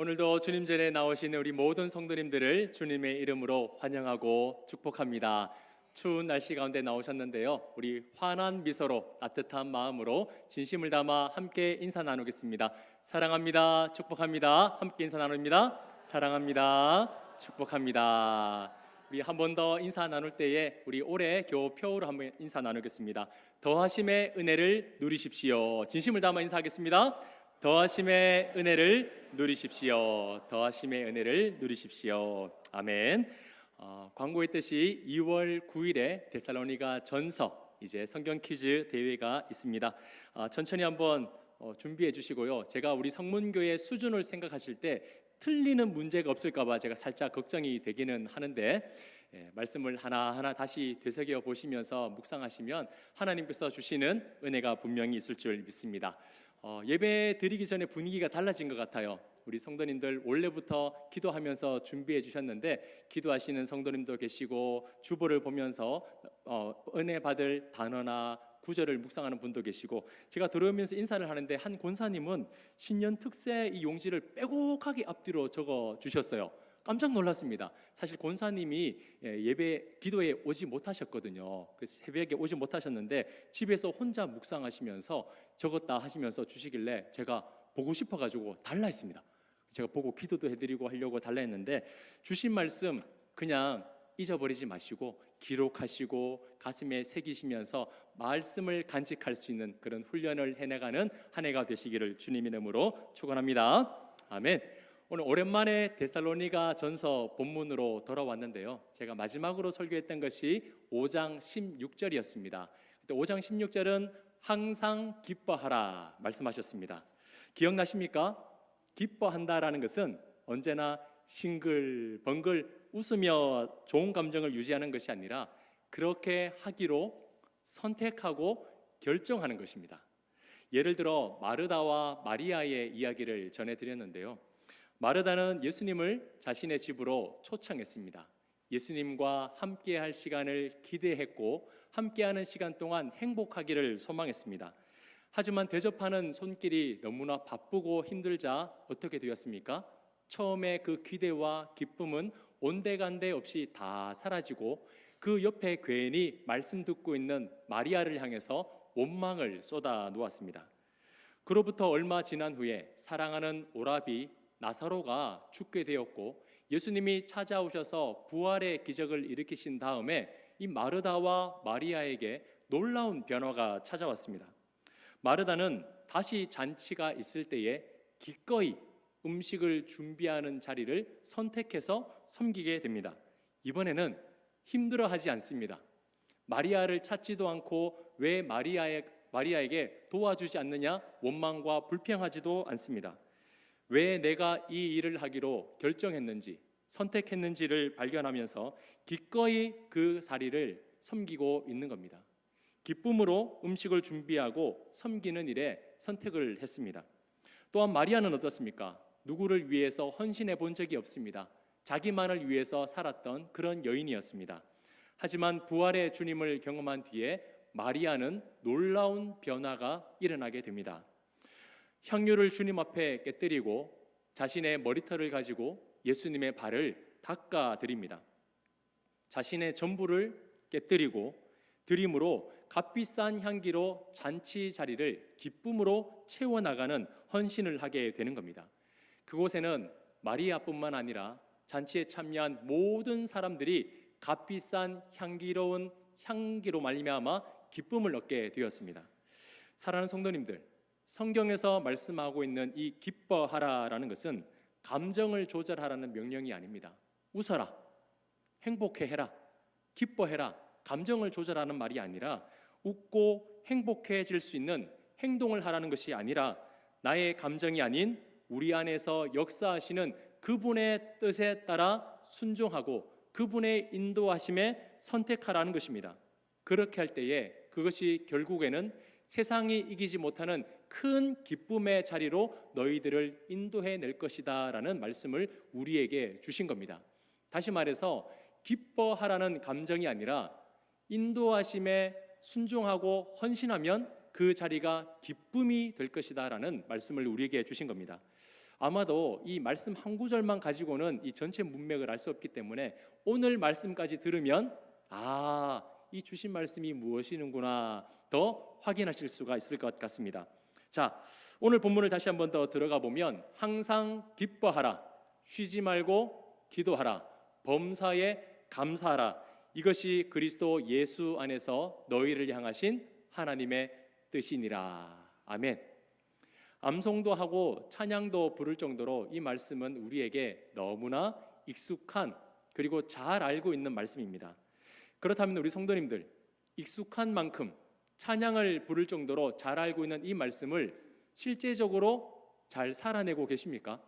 오늘도 주님 전에 나오시는 우리 모든 성도님들을 주님의 이름으로 환영하고 축복합니다. 추운 날씨 가운데 나오셨는데요. 우리 환한 미소로 따뜻한 마음으로 진심을 담아 함께 인사 나누겠습니다. 사랑합니다. 축복합니다. 함께 인사 나눕니다. 사랑합니다. 축복합니다. 우리 한 번 더 인사 나눌 때에 우리 올해 교표로 한번 인사 나누겠습니다. 더하심의 은혜를 누리십시오. 진심을 담아 인사하겠습니다. 더하심의 은혜를 누리십시오. 더하심의 은혜를 누리십시오. 아멘. 어, 광고했듯이 2월 9일에 데살로니가 전서 이제 성경 퀴즈 대회가 있습니다. 어, 천천히 한번 어, 준비해 주시고요. 제가 우리 성문교의 수준을 생각하실 때 틀리는 문제가 없을까봐 제가 살짝 걱정이 되기는 하는데 예, 말씀을 하나 하나 다시 되새겨 보시면서 묵상하시면 하나님께서 주시는 은혜가 분명히 있을 줄 믿습니다. 어, 예배 드리기 전에 분위기가 달라진 것 같아요. 우리 성도님들 원래부터 기도하면서 준비해 주셨는데 기도하시는 성도님도 계시고 주보를 보면서 어, 은혜 받을 단어나 구절을 묵상하는 분도 계시고 제가 들어오면서 인사를 하는데 한 권사님은 신년 특세 이 용지를 빼곡하게 앞뒤로 적어 주셨어요. 깜짝 놀랐습니다. 사실 권사님이 예, 예배 기도에 오지 못하셨거든요. 그래서 새벽에 오지 못하셨는데 집에서 혼자 묵상하시면서 적었다 하시면서 주시길래 제가 보고 싶어 가지고 달라 했습니다. 제가 보고 기도도 해드리고 하려고 달라 했는데 주신 말씀 그냥 잊어버리지 마시고 기록하시고 가슴에 새기시면서 말씀을 간직할 수 있는 그런 훈련을 해나가는 한 해가 되시기를 주님 이름으로 축원합니다. 아멘. 오늘 오랜만에 데살로니가 전서 본문으로 돌아왔는데요. 제가 마지막으로 설교했던 것이 5장 16절이었습니다. 그때 5장 16절은 항상 기뻐하라 말씀하셨습니다. 기억나십니까? 기뻐한다라는 것은 언제나 싱글벙글 웃으며 좋은 감정을 유지하는 것이 아니라 그렇게 하기로 선택하고 결정하는 것입니다. 예를 들어 마르다와 마리아의 이야기를 전해드렸는데요. 마르다는 예수님을 자신의 집으로 초청했습니다. 예수님과 함께 할 시간을 기대했고 함께하는 시간 동안 행복하기를 소망했습니다. 하지만 대접하는 손길이 너무나 바쁘고 힘들자 어떻게 되었습니까? 처음에 그 기대와 기쁨은 온데간데 없이 다 사라지고 그 옆에 괜히 말씀 듣고 있는 마리아를 향해서 원망을 쏟아 놓았습니다. 그로부터 얼마 지난 후에 사랑하는 오라비 나사로가 죽게 되었고 예수님이 찾아오셔서 부활의 기적을 일으키신 다음에 이 마르다와 마리아에게 놀라운 변화가 찾아왔습니다. 마르다는 다시 잔치가 있을 때에 기꺼이 음식을 준비하는 자리를 선택해서 섬기게 됩니다. 이번에는 힘들어하지 않습니다. 마리아를 찾지도 않고 왜 마리아에, 마리아에게 도와주지 않느냐 원망과 불평하지도 않습니다. 왜 내가 이 일을 하기로 결정했는지 선택했는지를 발견하면서 기꺼이 그 자리를 섬기고 있는 겁니다. 기쁨으로 음식을 준비하고 섬기는 일에 선택을 했습니다. 또한 마리아는 어떻습니까? 누구를 위해서 헌신해 본 적이 없습니다. 자기만을 위해서 살았던 그런 여인이었습니다. 하지만 부활의 주님을 경험한 뒤에 마리아는 놀라운 변화가 일어나게 됩니다. 향유를 주님 앞에 깨뜨리고 자신의 머리털을 가지고 예수님의 발을 닦아 드립니다. 자신의 전부를 깨뜨리고 드림으로 값비싼 향기로 잔치 자리를 기쁨으로 채워 나가는 헌신을 하게 되는 겁니다. 그곳에는 마리아뿐만 아니라 잔치에 참여한 모든 사람들이 값비싼 향기로운 향기로 말미암아 기쁨을 얻게 되었습니다. 사랑하는 성도님들, 성경에서 말씀하고 있는 이 기뻐하라라는 것은 감정을 조절하라는 명령이 아닙니다. 웃어라, 행복해 해라, 기뻐해라, 감정을 조절하는 말이 아니라 웃고 행복해질 수 있는 행동을 하라는 것이 아니라 나의 감정이 아닌 우리 안에서 역사하시는 그분의 뜻에 따라 순종하고 그분의 인도하심에 선택하라는 것입니다. 그렇게 할 때에 그것이 결국에는 세상이 이기지 못하는 큰 기쁨의 자리로 너희들을 인도해 낼 것이다 라는 말씀을 우리에게 주신 겁니다. 다시 말해서 기뻐하라는 감정이 아니라 인도하심에 순종하고 헌신하면 그 자리가 기쁨이 될 것이다 라는 말씀을 우리에게 주신 겁니다. 아마도 이 말씀 한 구절만 가지고는 이 전체 문맥을 알 수 없기 때문에 오늘 말씀까지 들으면 아, 이 주신 말씀이 무엇이는구나 더 확인하실 수가 있을 것 같습니다. 자, 오늘 본문을 다시 한번 더 들어가 보면 항상 기뻐하라. 쉬지 말고 기도하라. 범사에 감사하라. 이것이 그리스도 예수 안에서 너희를 향하신 하나님의 뜻이니라. 아멘. 암송도 하고 찬양도 부를 정도로 이 말씀은 우리에게 너무나 익숙한 그리고 잘 알고 있는 말씀입니다. 그렇다면 우리 성도님들 익숙한 만큼 찬양을 부를 정도로 잘 알고 있는 이 말씀을 실제적으로 잘 살아내고 계십니까?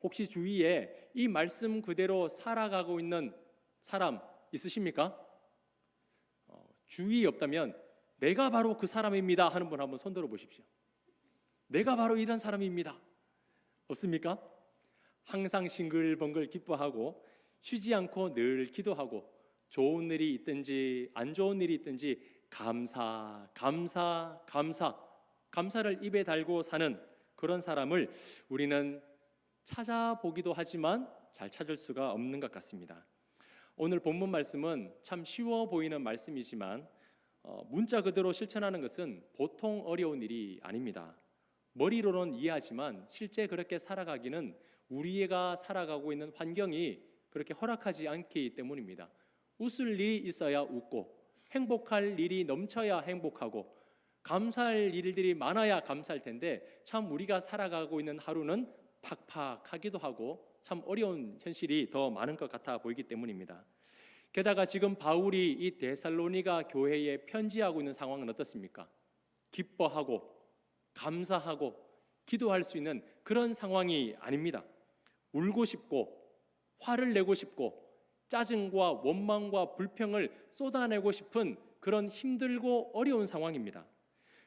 혹시 주위에 이 말씀 그대로 살아가고 있는 사람 있으십니까? 어, 주위 없다면 내가 바로 그 사람입니다 하는 분 한번 손들어 보십시오. 내가 바로 이런 사람입니다. 없습니까? 항상 싱글벙글 기뻐하고 쉬지 않고 늘 기도하고 좋은 일이 있든지 안 좋은 일이 있든지 감사, 감사, 감사, 감사를 입에 달고 사는 그런 사람을 우리는 찾아보기도 하지만 잘 찾을 수가 없는 것 같습니다. 오늘 본문 말씀은 참 쉬워 보이는 말씀이지만 어, 문자 그대로 실천하는 것은 보통 어려운 일이 아닙니다. 머리로는 이해하지만 실제 그렇게 살아가기는 우리가 살아가고 있는 환경이 그렇게 허락하지 않기 때문입니다. 웃을 일이 있어야 웃고 행복할 일이 넘쳐야 행복하고 감사할 일들이 많아야 감사할 텐데 참 우리가 살아가고 있는 하루는 팍팍하기도 하고 참 어려운 현실이 더 많은 것 같아 보이기 때문입니다. 게다가 지금 바울이 이 데살로니가 교회에 편지하고 있는 상황은 어떻습니까? 기뻐하고 감사하고 기도할 수 있는 그런 상황이 아닙니다. 울고 싶고 화를 내고 싶고 짜증과 원망과 불평을 쏟아내고 싶은 그런 힘들고 어려운 상황입니다.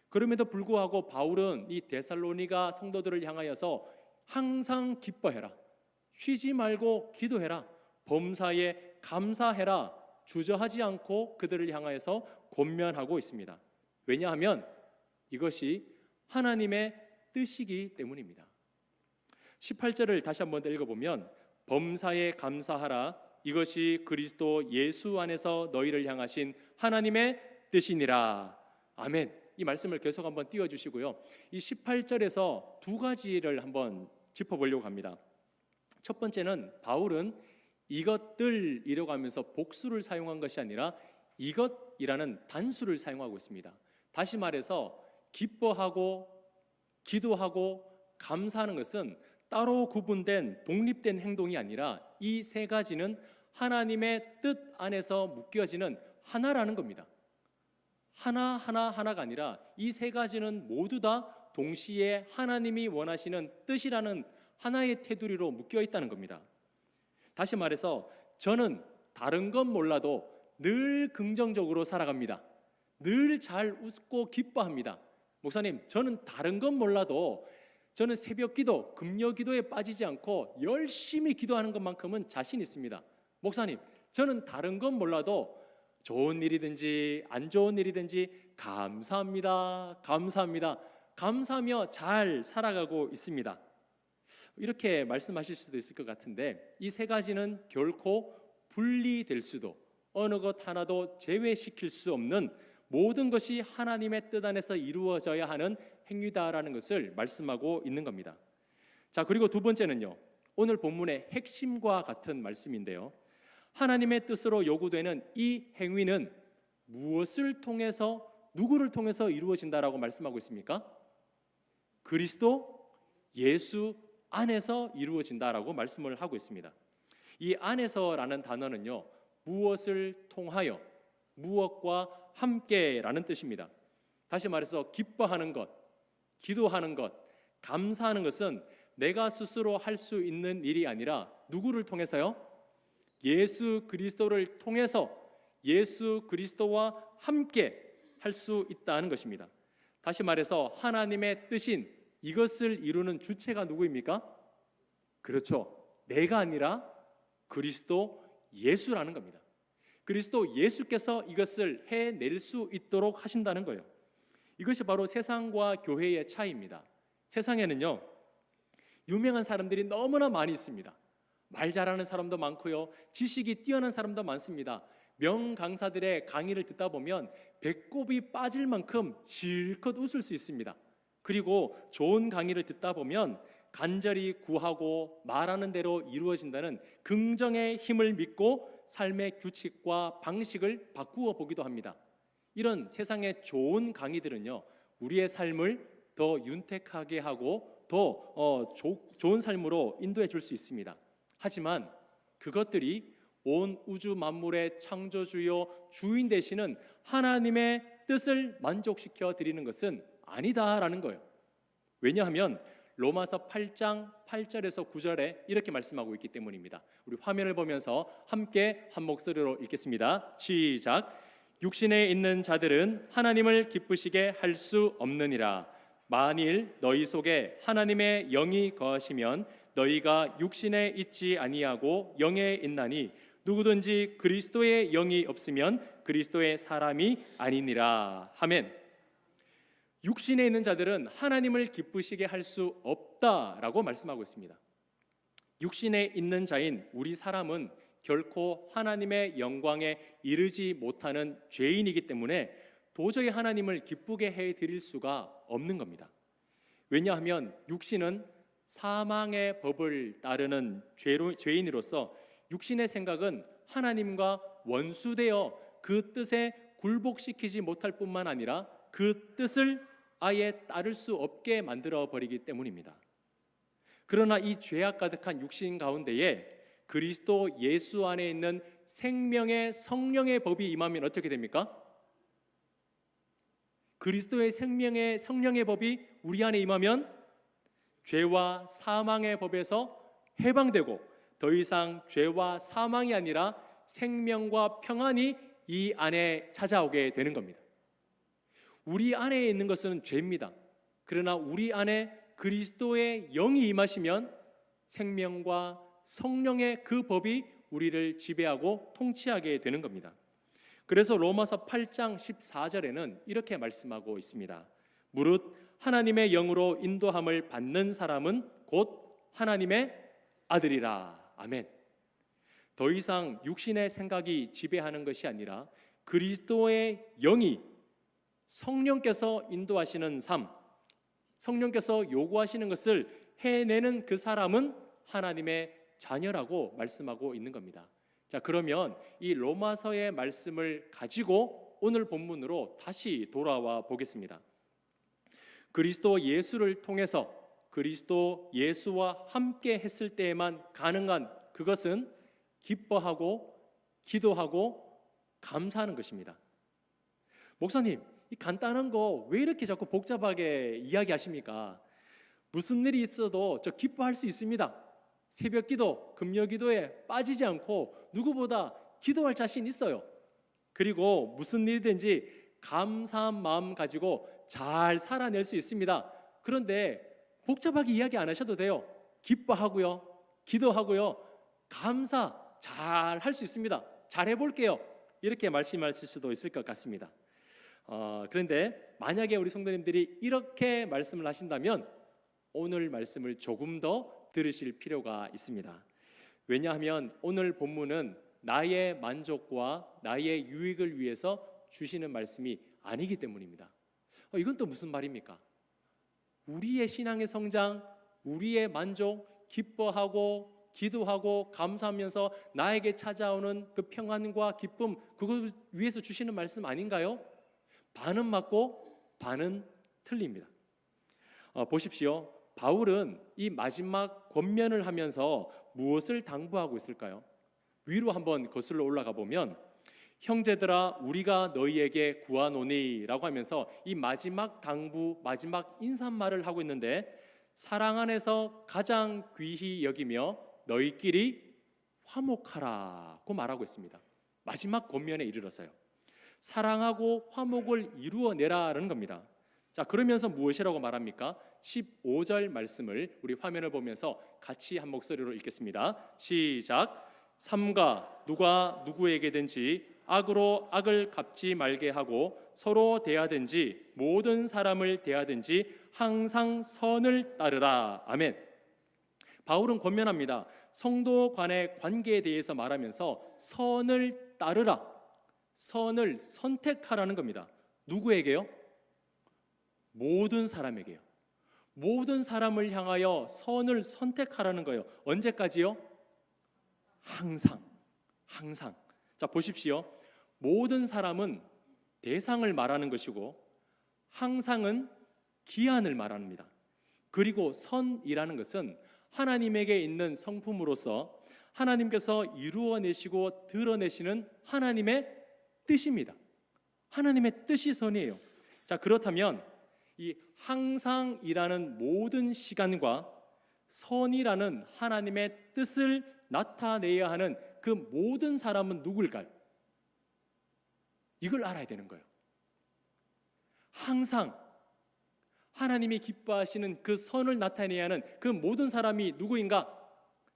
그럼에도 불구하고 바울은 이 데살로니가 성도들을 향하여서 항상 기뻐해라. 쉬지 말고 기도해라. 범사에 감사해라. 주저하지 않고 그들을 향하여서 권면하고 있습니다. 왜냐하면 이것이 하나님의 뜻이기 때문입니다. 18절을 다시 한번 더 읽어보면 범사에 감사하라 이것이 그리스도 예수 안에서 너희를 향하신 하나님의 뜻이니라. 아멘. 이 말씀을 계속 한번 띄워 주시고요. 이 18절에서 두 가지를 한번 짚어 보려고 합니다. 첫 번째는 바울은 이것들이라고 하면서 복수를 사용한 것이 아니라 이것이라는 단수를 사용하고 있습니다. 다시 말해서 기뻐하고 기도하고 감사하는 것은 따로 구분된 독립된 행동이 아니라 이 세 가지는 하나님의 뜻 안에서 묶여지는 하나라는 겁니다. 하나 하나 하나가 아니라 이 세 가지는 모두 다 동시에 하나님이 원하시는 뜻이라는 하나의 테두리로 묶여 있다는 겁니다. 다시 말해서 저는 다른 건 몰라도 늘 긍정적으로 살아갑니다. 늘 잘 웃고 기뻐합니다. 목사님, 저는 다른 건 몰라도 저는 새벽 기도, 금요 기도에 빠지지 않고 열심히 기도하는 것만큼은 자신 있습니다. 목사님, 저는 다른 건 몰라도 좋은 일이든지 안 좋은 일이든지 감사합니다. 감사합니다. 감사하며 잘 살아가고 있습니다. 이렇게 말씀하실 수도 있을 것 같은데 이 세 가지는 결코 분리될 수도 어느 것 하나도 제외시킬 수 없는 모든 것이 하나님의 뜻 안에서 이루어져야 하는 행위다라는 것을 말씀하고 있는 겁니다. 자, 그리고 두 번째는요. 오늘 본문의 핵심과 같은 말씀인데요. 하나님의 뜻으로 요구되는 이 행위는 무엇을 통해서 누구를 통해서 이루어진다라고 말씀하고 있습니까? 그리스도 예수 안에서 이루어진다라고 말씀을 하고 있습니다. 이 안에서라는 단어는요. 무엇을 통하여 무엇과 함께라는 뜻입니다. 다시 말해서 기뻐하는 것, 기도하는 것, 감사하는 것은 내가 스스로 할 수 있는 일이 아니라 누구를 통해서요? 예수 그리스도를 통해서 예수 그리스도와 함께 할 수 있다는 것입니다. 다시 말해서 하나님의 뜻인 이것을 이루는 주체가 누구입니까? 그렇죠. 내가 아니라 그리스도 예수라는 겁니다. 그리스도 예수께서 이것을 해낼 수 있도록 하신다는 거예요. 이것이 바로 세상과 교회의 차이입니다. 세상에는요, 유명한 사람들이 너무나 많이 있습니다. 말 잘하는 사람도 많고요. 지식이 뛰어난 사람도 많습니다. 명 강사들의 강의를 듣다 보면 배꼽이 빠질 만큼 실컷 웃을 수 있습니다. 그리고 좋은 강의를 듣다 보면 간절히 구하고 말하는 대로 이루어진다는 긍정의 힘을 믿고 삶의 규칙과 방식을 바꾸어 보기도 합니다. 이런 세상의 좋은 강의들은요, 우리의 삶을 더 윤택하게 하고 더 어, 조, 좋은 삶으로 인도해 줄 수 있습니다. 하지만 그것들이 온 우주 만물의 창조주요 주인 되시는 하나님의 뜻을 만족시켜 드리는 것은 아니다라는 거예요. 왜냐하면 로마서 8장 8절에서 9절에 이렇게 말씀하고 있기 때문입니다. 우리 화면을 보면서 함께 한 목소리로 읽겠습니다. 시작. 육신에 있는 자들은 하나님을 기쁘시게 할 수 없느니라. 만일 너희 속에 하나님의 영이 거하시면 너희가 육신에 있지 아니하고 영에 있나니 누구든지 그리스도의 영이 없으면 그리스도의 사람이 아니니라. 아멘. 육신에 있는 자들은 하나님을 기쁘시게 할 수 없다라고 말씀하고 있습니다. 육신에 있는 자인 우리 사람은 결코 하나님의 영광에 이르지 못하는 죄인이기 때문에 도저히 하나님을 기쁘게 해 드릴 수가 없는 겁니다. 왜냐하면 육신은 사망의 법을 따르는 죄로, 죄인으로서 육신의 생각은 하나님과 원수되어 그 뜻에 굴복시키지 못할 뿐만 아니라 그 뜻을 아예 따를 수 없게 만들어 버리기 때문입니다. 그러나 이 죄악 가득한 육신 가운데에 그리스도 예수 안에 있는 생명의 성령의 법이 임하면 어떻게 됩니까? 그리스도의 생명의 성령의 법이 우리 안에 임하면 죄와 사망의 법에서 해방되고 더 이상 죄와 사망이 아니라 생명과 평안이 이 안에 찾아오게 되는 겁니다. 우리 안에 있는 것은 죄입니다. 그러나 우리 안에 그리스도의 영이 임하시면 생명과 성령의 그 법이 우리를 지배하고 통치하게 되는 겁니다. 그래서 로마서 8장 14절에는 이렇게 말씀하고 있습니다. 무릇 하나님의 영으로 인도함을 받는 사람은 곧 하나님의 아들이라. 아멘. 더 이상 육신의 생각이 지배하는 것이 아니라 그리스도의 영이 성령께서 인도하시는 삶, 성령께서 요구하시는 것을 해내는 그 사람은 하나님의 자녀라고 말씀하고 있는 겁니다. 자, 그러면 이 로마서의 말씀을 가지고 오늘 본문으로 다시 돌아와 보겠습니다. 그리스도 예수를 통해서 그리스도 예수와 함께 했을 때에만 가능한 그것은 기뻐하고 기도하고 감사하는 것입니다. 목사님, 이 간단한 거 왜 이렇게 자꾸 복잡하게 이야기하십니까? 무슨 일이 있어도 저 기뻐할 수 있습니다. 새벽 기도, 금요 기도에 빠지지 않고 누구보다 기도할 자신 있어요. 그리고 무슨 일이든지 감사한 마음 가지고 잘 살아낼 수 있습니다. 그런데 복잡하게 이야기 안 하셔도 돼요. 기뻐하고요. 기도하고요. 감사 잘 할 수 있습니다. 잘 해볼게요. 이렇게 말씀하실 수도 있을 것 같습니다. 어, 그런데 만약에 우리 성도님들이 이렇게 말씀을 하신다면 오늘 말씀을 조금 더 들으실 필요가 있습니다. 왜냐하면 오늘 본문은 나의 만족과 나의 유익을 위해서 주시는 말씀이 아니기 때문입니다. 어, 이건 또 무슨 말입니까? 우리의 신앙의 성장, 우리의 만족, 기뻐하고 기도하고 감사하면서 나에게 찾아오는 그 평안과 기쁨 그걸 위해서 주시는 말씀 아닌가요? 반은 맞고 반은 틀립니다. 어, 보십시오. 바울은 이 마지막 권면을 하면서 무엇을 당부하고 있을까요? 위로 한번 거슬러 올라가 보면 형제들아 우리가 너희에게 구하노니라고 하면서 이 마지막 당부 마지막 인사말을 하고 있는데 사랑 안에서 가장 귀히 여기며 너희끼리 화목하라고 말하고 있습니다. 마지막 권면에 이르렀어요. 사랑하고 화목을 이루어내라는 겁니다. 자, 그러면서 무엇이라고 말합니까? 15절 말씀을 우리 화면을 보면서 같이 한 목소리로 읽겠습니다. 시작. 삼가 누가 누구에게든지 악으로 악을 갚지 말게 하고 서로 대하든지 모든 사람을 대하든지 항상 선을 따르라. 아멘. 바울은 권면합니다. 성도 간의 관계에 대해서 말하면서 선을 따르라. 선을 선택하라는 겁니다. 누구에게요? 모든 사람에게요. 모든 사람을 향하여 선을 선택하라는 거예요. 언제까지요? 항상. 항상. 자, 보십시오. 모든 사람은 대상을 말하는 것이고 항상은 기한을 말합니다. 그리고 선이라는 것은 하나님에게 있는 성품으로서 하나님께서 이루어내시고 드러내시는 하나님의 뜻입니다. 하나님의 뜻이 선이에요. 자, 그렇다면 이 항상이라는 모든 시간과 선이라는 하나님의 뜻을 나타내야 하는 그 모든 사람은 누굴까요? 이걸 알아야 되는 거예요. 항상 하나님이 기뻐하시는 그 선을 나타내야 하는 그 모든 사람이 누구인가?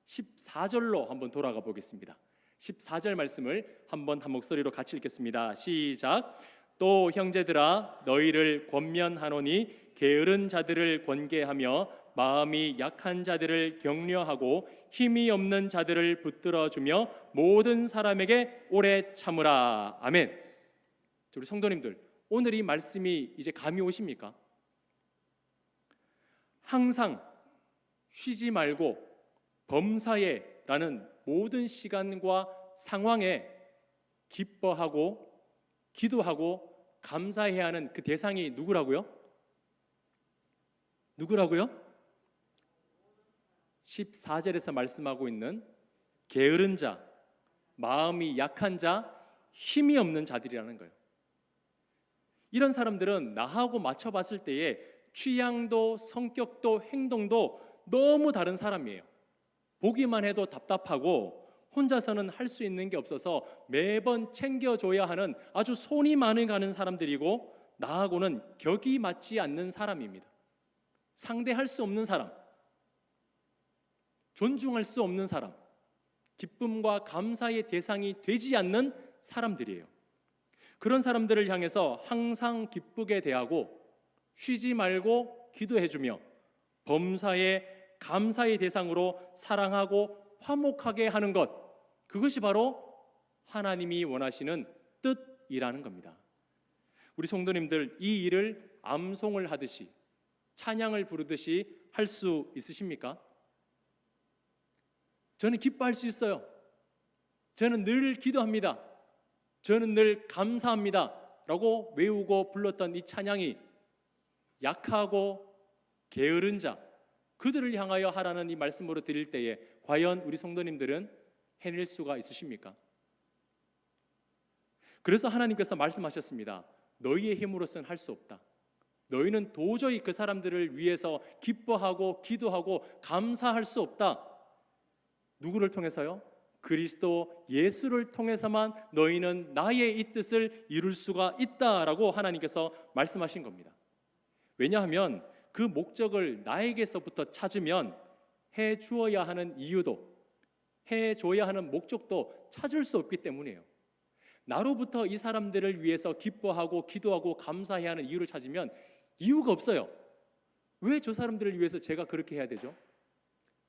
14절로 한번 돌아가 보겠습니다. 14절 말씀을 한번 한 목소리로 같이 읽겠습니다. 시작. 또 형제들아 너희를 권면하노니 게으른 자들을 권계하며 마음이 약한 자들을 격려하고 힘이 없는 자들을 붙들어 주며 모든 사람에게 오래 참으라. 아멘. 우리 성도님들, 오늘 이 말씀이 이제 감이 오십니까? 항상 쉬지 말고 범사에라는 모든 시간과 상황에 기뻐하고 기도하고 감사해야 하는 그 대상이 누구라고요? 누구라고요? 14절에서 말씀하고 있는 게으른 자, 마음이 약한 자, 힘이 없는 자들이라는 거예요. 이런 사람들은 나하고 맞춰봤을 때에 취향도 성격도 행동도 너무 다른 사람이에요. 보기만 해도 답답하고 혼자서는 할 수 있는 게 없어서 매번 챙겨줘야 하는 아주 손이 많이 가는 사람들이고 나하고는 격이 맞지 않는 사람입니다. 상대할 수 없는 사람, 존중할 수 없는 사람, 기쁨과 감사의 대상이 되지 않는 사람들이에요. 그런 사람들을 향해서 항상 기쁘게 대하고 쉬지 말고 기도해주며 범사에 감사의 대상으로 사랑하고 화목하게 하는 것 그것이 바로 하나님이 원하시는 뜻이라는 겁니다. 우리 성도님들 이 일을 암송을 하듯이 찬양을 부르듯이 할 수 있으십니까? 저는 기뻐할 수 있어요. 저는 늘 기도합니다. 저는 늘 감사합니다. 라고 외우고 불렀던 이 찬양이 약하고 게으른 자, 그들을 향하여 하라는 이 말씀으로 드릴 때에 과연 우리 성도님들은 해낼 수가 있으십니까? 그래서 하나님께서 말씀하셨습니다. 너희의 힘으로서는 할 수 없다. 너희는 도저히 그 사람들을 위해서 기뻐하고 기도하고 감사할 수 없다. 누구를 통해서요? 그리스도 예수를 통해서만 너희는 나의 이 뜻을 이룰 수가 있다라고 하나님께서 말씀하신 겁니다. 왜냐하면 그 목적을 나에게서부터 찾으면 해 주어야 하는 이유도 해 줘야 하는 목적도 찾을 수 없기 때문이에요. 나로부터 이 사람들을 위해서 기뻐하고 기도하고 감사해야 하는 이유를 찾으면 이유가 없어요. 왜 저 사람들을 위해서 제가 그렇게 해야 되죠?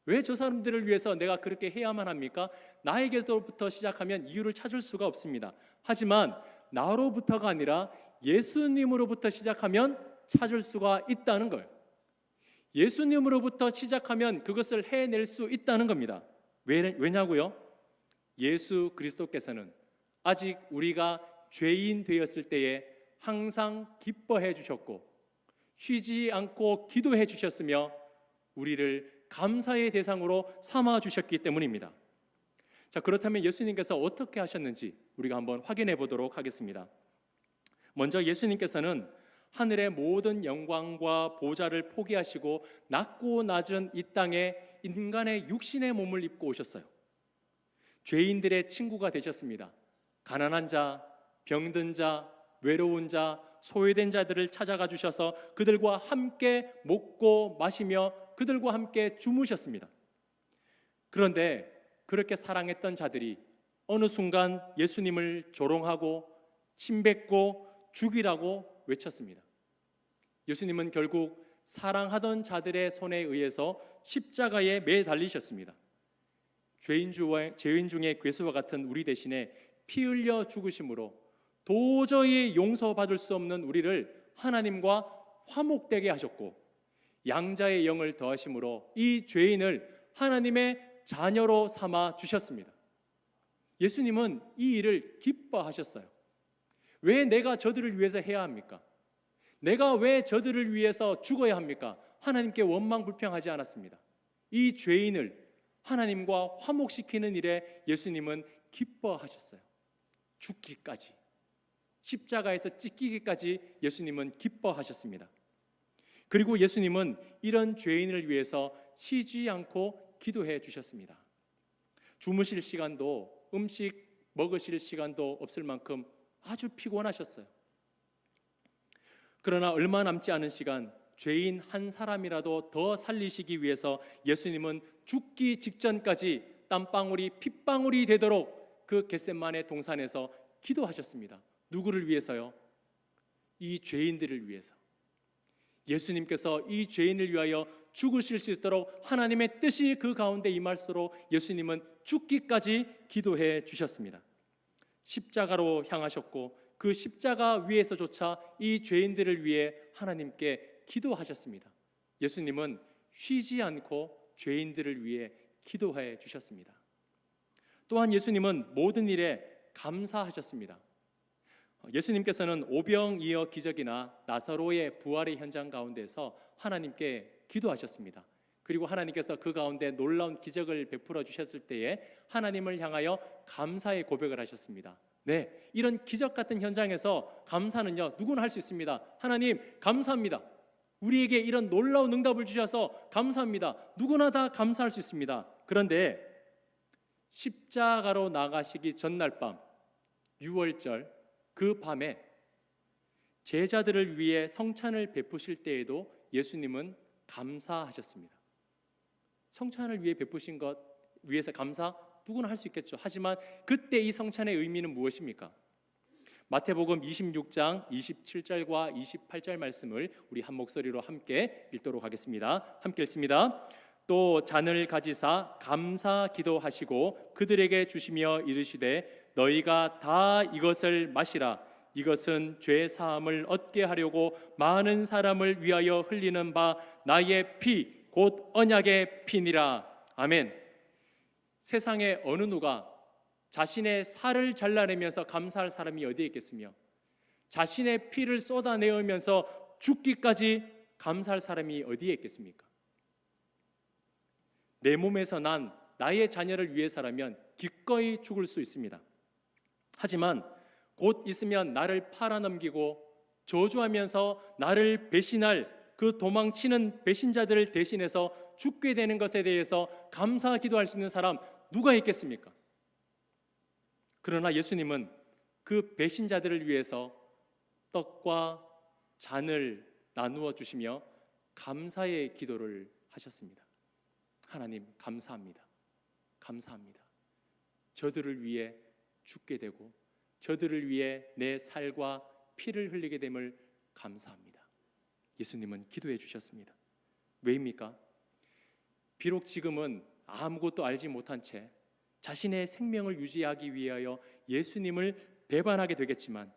왜 저 사람들을 위해서 내가 그렇게 해야만 합니까? 나에게로부터 시작하면 이유를 찾을 수가 없습니다. 하지만 나로부터가 아니라 예수님으로부터 시작하면 찾을 수가 있다는 걸. 예수님으로부터 시작하면 그것을 해낼 수 있다는 겁니다. 왜, 왜냐고요? 예수 그리스도께서는 아직 우리가 죄인 되었을 때에 항상 기뻐해 주셨고 쉬지 않고 기도해 주셨으며 우리를 감사의 대상으로 삼아 주셨기 때문입니다. 자, 그렇다면 예수님께서 어떻게 하셨는지 우리가 한번 확인해 보도록 하겠습니다. 먼저 예수님께서는 하늘의 모든 영광과 보좌를 포기하시고 낮고 낮은 이 땅에 인간의 육신의 몸을 입고 오셨어요. 죄인들의 친구가 되셨습니다. 가난한 자, 병든 자, 외로운 자, 소외된 자들을 찾아가 주셔서 그들과 함께 먹고 마시며 그들과 함께 주무셨습니다. 그런데 그렇게 사랑했던 자들이 어느 순간 예수님을 조롱하고 침뱉고 죽이라고 외쳤습니다. 예수님은 결국 사랑하던 자들의 손에 의해서 십자가에 매달리셨습니다. 죄인 중에 괴수와 같은 우리 대신에 피 흘려 죽으심으로 도저히 용서받을 수 없는 우리를 하나님과 화목되게 하셨고 양자의 영을 더하심으로 이 죄인을 하나님의 자녀로 삼아 주셨습니다. 예수님은 이 일을 기뻐하셨어요. 왜 내가 저들을 위해서 해야 합니까? 내가 왜 저들을 위해서 죽어야 합니까? 하나님께 원망 불평하지 않았습니다. 이 죄인을 하나님과 화목시키는 일에 예수님은 기뻐하셨어요. 죽기까지 십자가에서 찢기기까지 예수님은 기뻐하셨습니다. 그리고 예수님은 이런 죄인을 위해서 쉬지 않고 기도해 주셨습니다. 주무실 시간도 음식 먹으실 시간도 없을 만큼 아주 피곤하셨어요. 그러나 얼마 남지 않은 시간 죄인 한 사람이라도 더 살리시기 위해서 예수님은 죽기 직전까지 땀방울이 핏방울이 되도록 그 겟셋만의 동산에서 기도하셨습니다. 누구를 위해서요? 이 죄인들을 위해서. 예수님께서 이 죄인을 위하여 죽으실 수 있도록 하나님의 뜻이 그 가운데 임할수록 예수님은 죽기까지 기도해 주셨습니다. 십자가로 향하셨고 그 십자가 위에서조차 이 죄인들을 위해 하나님께 기도하셨습니다. 예수님은 쉬지 않고 죄인들을 위해 기도해 주셨습니다. 또한 예수님은 모든 일에 감사하셨습니다. 예수님께서는 오병이어 기적이나 나사로의 부활의 현장 가운데서 하나님께 기도하셨습니다. 그리고 하나님께서 그 가운데 놀라운 기적을 베풀어 주셨을 때에 하나님을 향하여 감사의 고백을 하셨습니다. 네, 이런 기적 같은 현장에서 감사는요 누구나 할 수 있습니다. 하나님 감사합니다. 우리에게 이런 놀라운 응답을 주셔서 감사합니다. 누구나 다 감사할 수 있습니다. 그런데 십자가로 나가시기 전날 밤 6월절 그 밤에 제자들을 위해 성찬을 베푸실 때에도 예수님은 감사하셨습니다. 성찬을 위해 베푸신 것 위해서 감사 누구나 할 수 있겠죠. 하지만 그때 이 성찬의 의미는 무엇입니까? 마태복음 26장 27절과 28절 말씀을 우리 한 목소리로 함께 읽도록 하겠습니다. 함께 읽습니다. 또 잔을 가지사 감사 기도하시고 그들에게 주시며 이르시되 너희가 다 이것을 마시라 이것은 죄 사함을 얻게 하려고 많은 사람을 위하여 흘리는 바 나의 피 곧 언약의 피니라 아멘. 세상에 어느 누가 자신의 살을 잘라내면서 감사할 사람이 어디에 있겠으며 자신의 피를 쏟아내으면서 죽기까지 감사할 사람이 어디에 있겠습니까? 내 몸에서 난 나의 자녀를 위해서라면 기꺼이 죽을 수 있습니다. 하지만 곧 있으면 나를 팔아넘기고 저주하면서 나를 배신할 그 도망치는 배신자들을 대신해서 죽게 되는 것에 대해서 감사 기도할 수 있는 사람 누가 있겠습니까? 그러나 예수님은 그 배신자들을 위해서 떡과 잔을 나누어 주시며 감사의 기도를 하셨습니다. 하나님 감사합니다. 감사합니다. 저들을 위해 죽게 되고 저들을 위해 내 살과 피를 흘리게 됨을 감사합니다. 예수님은 기도해 주셨습니다. 왜입니까? 비록 지금은 아무것도 알지 못한 채 자신의 생명을 유지하기 위하여 예수님을 배반하게 되겠지만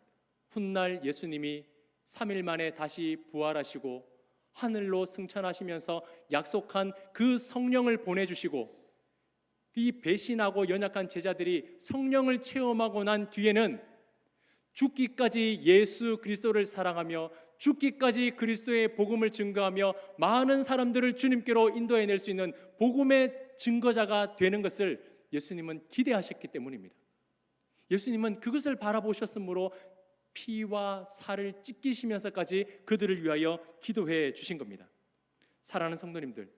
훗날 예수님이 3일 만에 다시 부활하시고 하늘로 승천하시면서 약속한 그 성령을 보내주시고 이 배신하고 연약한 제자들이 성령을 체험하고 난 뒤에는 죽기까지 예수 그리스도를 사랑하며 죽기까지 그리스도의 복음을 증거하며 많은 사람들을 주님께로 인도해낼 수 있는 복음의 증거자가 되는 것을 예수님은 기대하셨기 때문입니다. 예수님은 그것을 바라보셨으므로 피와 살을 찢기시면서까지 그들을 위하여 기도해 주신 겁니다. 사랑하는 성도님들,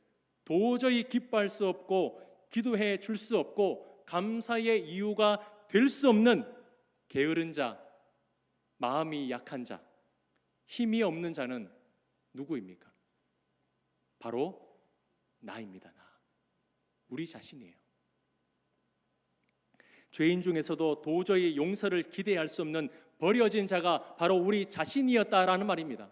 도저히 기뻐할 수 없고 기도해 줄 수 없고 감사의 이유가 될 수 없는 게으른 자, 마음이 약한 자, 힘이 없는 자는 누구입니까? 바로 나입니다. 나. 우리 자신이에요. 죄인 중에서도 도저히 용서를 기대할 수 없는 버려진 자가 바로 우리 자신이었다라는 말입니다.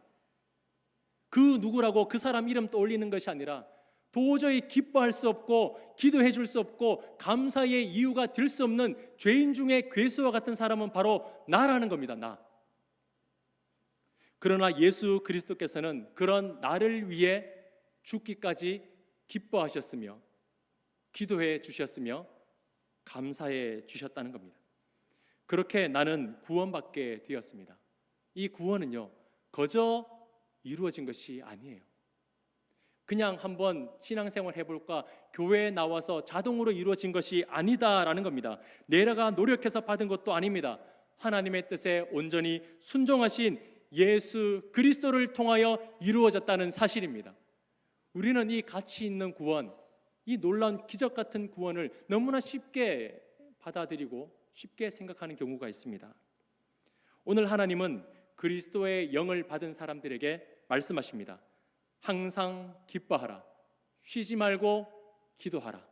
그 누구라고 그 사람 이름 떠올리는 것이 아니라 도저히 기뻐할 수 없고 기도해 줄 수 없고 감사의 이유가 될 수 없는 죄인 중에 괴수와 같은 사람은 바로 나라는 겁니다. 나. 그러나 예수 그리스도께서는 그런 나를 위해 죽기까지 기뻐하셨으며 기도해 주셨으며 감사해 주셨다는 겁니다. 그렇게 나는 구원받게 되었습니다. 이 구원은요, 거저 이루어진 것이 아니에요. 그냥 한번 신앙생활 해볼까 교회에 나와서 자동으로 이루어진 것이 아니다라는 겁니다. 내가 노력해서 받은 것도 아닙니다. 하나님의 뜻에 온전히 순종하신 예수 그리스도를 통하여 이루어졌다는 사실입니다. 우리는 이 가치 있는 구원, 이 놀라운 기적 같은 구원을 너무나 쉽게 받아들이고 쉽게 생각하는 경우가 있습니다. 오늘 하나님은 그리스도의 영을 받은 사람들에게 말씀하십니다. 항상 기뻐하라. 쉬지 말고 기도하라.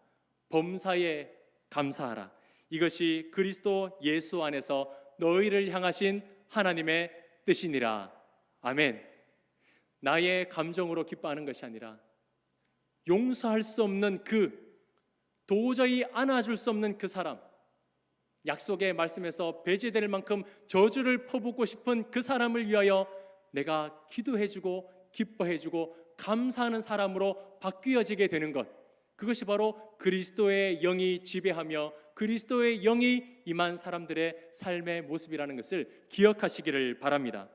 범사에 감사하라. 이것이 그리스도 예수 안에서 너희를 향하신 하나님의 뜻이니라. 아멘. 나의 감정으로 기뻐하는 것이 아니라 용서할 수 없는 그 도저히 안아줄 수 없는 그 사람 약속의 말씀에서 배제될 만큼 저주를 퍼붓고 싶은 그 사람을 위하여 내가 기도해주고 기뻐해주고 감사하는 사람으로 바뀌어지게 되는 것 그것이 바로 그리스도의 영이 지배하며 그리스도의 영이 임한 사람들의 삶의 모습이라는 것을 기억하시기를 바랍니다.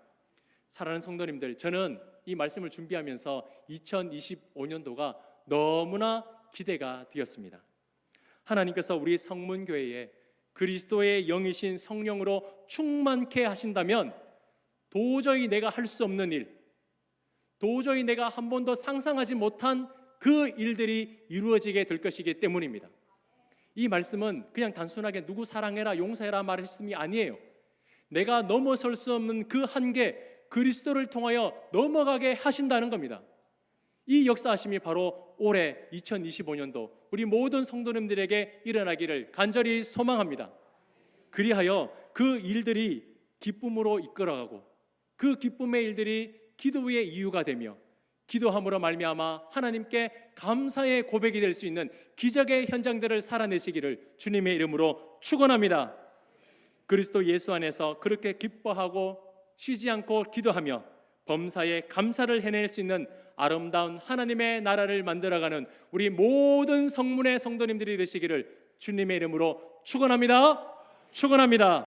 사랑하는 성도님들, 저는 이 말씀을 준비하면서 2025년도가 너무나 기대가 되었습니다. 하나님께서 우리 성문교회에 그리스도의 영이신 성령으로 충만케 하신다면 도저히 내가 할 수 없는 일, 도저히 내가 한 번도 상상하지 못한 그 일들이 이루어지게 될 것이기 때문입니다. 이 말씀은 그냥 단순하게 누구 사랑해라, 용서해라 말씀이 아니에요. 내가 넘어설 수 없는 그 한계, 그리스도를 통하여 넘어가게 하신다는 겁니다. 이 역사하심이 바로 올해 2025년도 우리 모든 성도님들에게 일어나기를 간절히 소망합니다. 그리하여 그 일들이 기쁨으로 이끌어가고 그 기쁨의 일들이 기도의 이유가 되며 기도함으로 말미암아 하나님께 감사의 고백이 될 수 있는 기적의 현장들을 살아내시기를 주님의 이름으로 축원합니다. 그리스도 예수 안에서 그렇게 기뻐하고 쉬지 않고 기도하며 범사에 감사를 해낼 수 있는 아름다운 하나님의 나라를 만들어가는 우리 모든 성문의 성도님들이 되시기를 주님의 이름으로 축원합니다. 축원합니다.